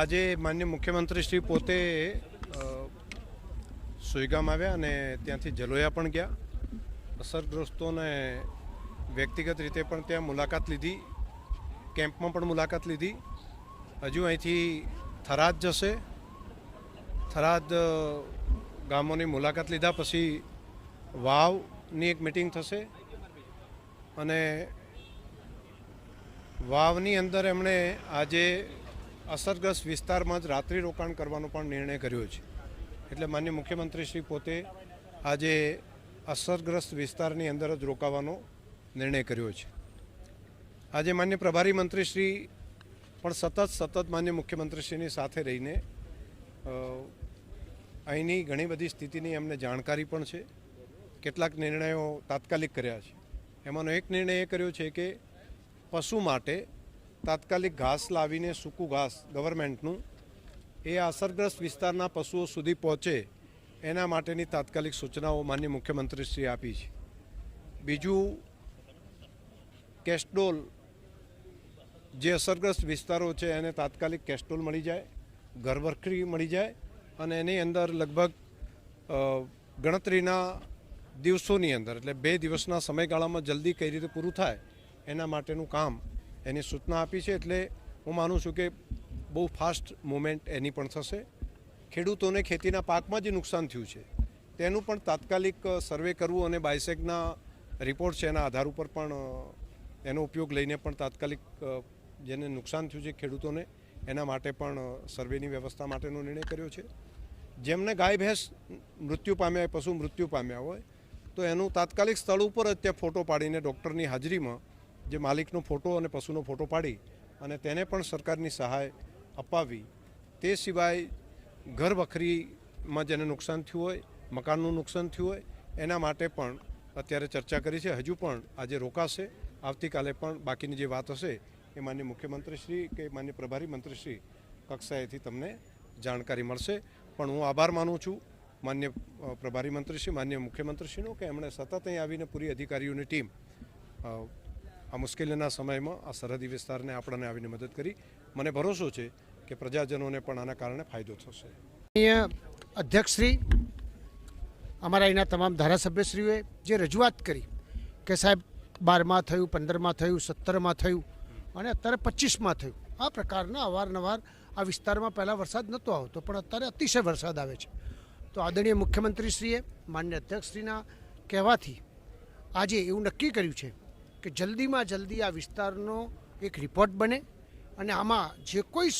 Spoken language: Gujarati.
આજે માન્ય મુખ્યમંત્રી શ્રી પોતે સુઈગામ આવ્યા અને ત્યાંથી જલોયા પણ ગયા. અસરગ્રસ્તોને વ્યક્તિગત રીતે પણ ત્યાં મુલાકાત લીધી, કેમ્પમાં પણ મુલાકાત લીધી. હજુ અહીંથી થરાદ જશે. થરાદ ગામોની મુલાકાત લીધા પછી વાવની એક મિટિંગ થશે. અને વાવની અંદર એમણે આજે અસરગ્રસ્ત વિસ્તારમાં જ રાત્રિ રોકાણ કરવાનો પણ નિર્ણય કર્યો છે. એટલે માન્ય મુખ્યમંત્રી શ્રી પોતે આજે અસરગ્રસ્ત વિસ્તારની અંદર જ રોકાવાનો નિર્ણય કર્યો છે. આજે માન્ય પ્રભારી મંત્રી શ્રી પણ સતત સતત માન્ય મુખ્યમંત્રીશ્રીની સાથે રહીને અહીંની ઘણી બધી સ્થિતિની એમને જાણકારી પણ છે. કેટલાક નિર્ણયો તાત્કાલિક કર્યા છે. એમાંનો એક નિર્ણય એ કર્યો છે કે પશુ માટે તાત્કાલિક ઘાસ લાવીને સૂકું ઘાસ ગવર્મેન્ટનું, એ અસરગ્રસ્ત વિસ્તારના પશુઓ સુધી પહોંચે, એના માટેની તાત્કાલિક સૂચનાઓ માન્ય મુખ્યમંત્રીશ્રીએ આપી છે. બીજું, કેસ્ટોલ જે અસરગ્રસ્ત વિસ્તારો છે, એને તાત્કાલિક કેસ્ટોલ મળી જાય, ઘરવખરી મળી જાય અને એની અંદર લગભગ ગણતરીના દિવસોની અંદર, એટલે બે દિવસના સમયગાળામાં જલ્દી કઈ રીતે પૂરું થાય, એના માટેનું કામ એની સૂચના આપી છે એટલે હું માનું છું કે બહુ ફાસ્ટ મુવમેન્ટ એની પણ થશે. ખેડૂતોને ખેતીના પાકમાં જે નુકસાન થયું છે, તેનું પણ તાત્કાલિક સર્વે કરવું અને બાયસેકના રિપોર્ટ છે એના આધાર ઉપર પણ એનો ઉપયોગ લઈને પણ તાત્કાલિક જેને નુકસાન થયું છે ખેડૂતોને, એના માટે પણ સર્વેની વ્યવસ્થા માટેનો નિર્ણય કર્યો છે. જેમને ગાય, ભેંસ મૃત્યુ પામ્યા પશુ મૃત્યુ પામ્યા હોય, તો એનું તાત્કાલિક સ્થળ ઉપર જ ત્યાં ફોટો પાડીને ડૉક્ટરની હાજરીમાં જે માલિકનો ફોટો અને પશુનો ફોટો પાડી અને તેને પણ સરકારની સહાય અપાવી. તે સિવાય ઘર વખરીમાં જેને નુકસાન થયું હોય, મકાનનું નુકસાન થયું હોય, એના માટે પણ અત્યારે ચર્ચા કરી છે. હજુ પણ આજે રોકાશે. આવતીકાલે પણ બાકીની જે વાત હશે એ માન્ય મુખ્યમંત્રીશ્રી કે માન્ય પ્રભારી મંત્રીશ્રી કક્ષાએથી તમને જાણકારી મળશે. પણ હું આભાર માનું છું માન્ય પ્રભારી મંત્રીશ્રી, માન્ય મુખ્યમંત્રીશ્રીનો કે એમણે સતત અહીં આવીને પૂરી અધિકારીઓની ટીમ આ મુશ્કેલીના સમયમાં આ સરહદી વિસ્તારને આપણને આવીને મદદ કરી. મને ભરોસો છે કે પ્રજાજનોને પણ આના કારણે ફાયદો થશે. અધ્યક્ષશ્રી, અમારા અહીંના તમામ ધારાસભ્યશ્રીઓએ જે રજૂઆત કરી કે સાહેબ, બારમાં થયું, પંદરમાં થયું, સત્તરમાં થયું અને અત્યારે પચીસમાં થયું, આ પ્રકારના અવારનવાર આ વિસ્તારમાં પહેલાં વરસાદ નહોતો આવતો, પણ અત્યારે અતિશય વરસાદ આવે છે. તો આદરણીય મુખ્યમંત્રીશ્રીએ, માન્ય અધ્યક્ષશ્રીના કહેવાથી આજે એવું નક્કી કર્યું છે કે જલ્દીમાં જલ્દી આ વિસ્તારનો એક રિપોર્ટ બને અને આમાં જે કોઈ